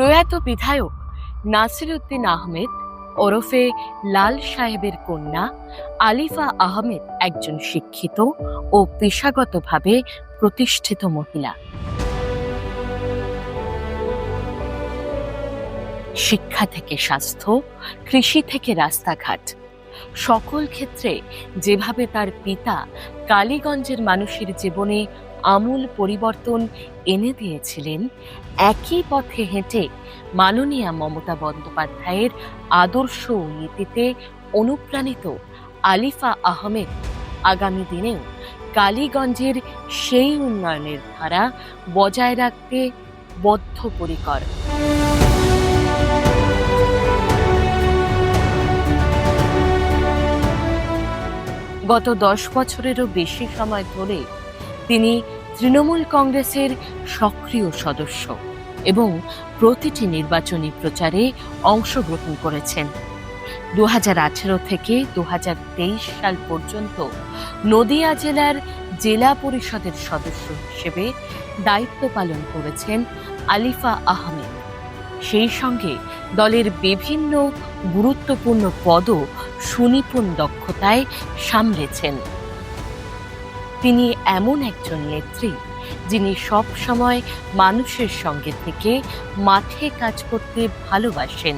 প্রয়াত বিধায়ক নাসিরুদ্দিন আহমেদ ওরফে লাল সাহেবের কন্যা আলিফা আহমেদ একজন শিক্ষিত ও পেশাগতভাবে প্রতিষ্ঠিত মহিলা। শিক্ষা থেকে স্বাস্থ্য, কৃষি থেকে রাস্তাঘাট, সকল ক্ষেত্রে যেভাবে তার পিতা কালীগঞ্জের মানুষের জীবনে আমূল পরিবর্তন এনে দিয়েছিলেন। একই পথে হেঁটে মাননীয়া মমতা বন্দ্যোপাধ্যায়ের আদর্শ নীতিতে অনুপ্রাণিত আলিফা আহমেদ আগামী দিনেও কালীগঞ্জের সেই উন্নয়নের ধারা বজায় রাখতে বদ্ধপরিকর। গত দশ বছরেরও বেশি সময় ধরে তিনি তৃণমূল কংগ্রেসের সক্রিয় সদস্য এবং প্রতিটি নির্বাচনী প্রচারে অংশগ্রহণ করেছেন। দু হাজার আঠেরো থেকে দু হাজার তেইশ সাল পর্যন্ত নদিয়া জেলার জেলা পরিষদের সদস্য হিসেবে দায়িত্ব পালন করেছেন আলিফা আহমেদ। সেই সঙ্গে দলের বিভিন্ন গুরুত্বপূর্ণ পদও সুনিপুণ দক্ষতায় সামলেছেন। তিনি এমন একজন নেত্রী, যিনি সব সময় মানুষের সঙ্গে থেকে মাঠে কাজ করতে ভালোবাসেন।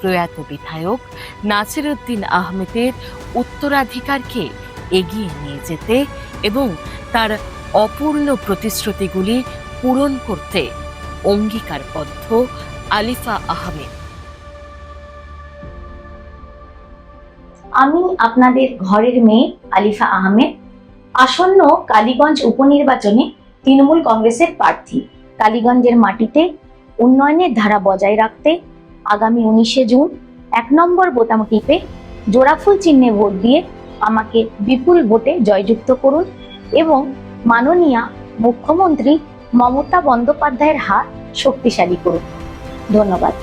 প্রয়াত বিধায়ক নাসিরুদ্দিন আহমেদের উত্তরাধিকারকে এগিয়ে নিয়ে যেতে এবং তার অপূর্ণ প্রতিশ্রুতিগুলি পূরণ করতে অঙ্গীকারবদ্ধ আলিফা আহমেদ। আমি আপনাদের ঘরের মেয়ে আলিফা আহমেদ আসন্ন কালীগঞ্জ উপনির্বাচনে তৃণমূল কংগ্রেসের প্রার্থী। কালীগঞ্জের মাটিতে উন্নয়নের ধারা বজায় রাখতে আগামী উনিশে জুন এক নম্বর বোতাম টিপে জোড়াফুল চিহ্নে ভোট দিয়ে আমাকে বিপুল ভোটে জয়যুক্ত করুন এবং মাননীয়া মুখ্যমন্ত্রী মমতা বন্দ্যোপাধ্যায়ের হাত শক্তিশালী করুন। ধন্যবাদ।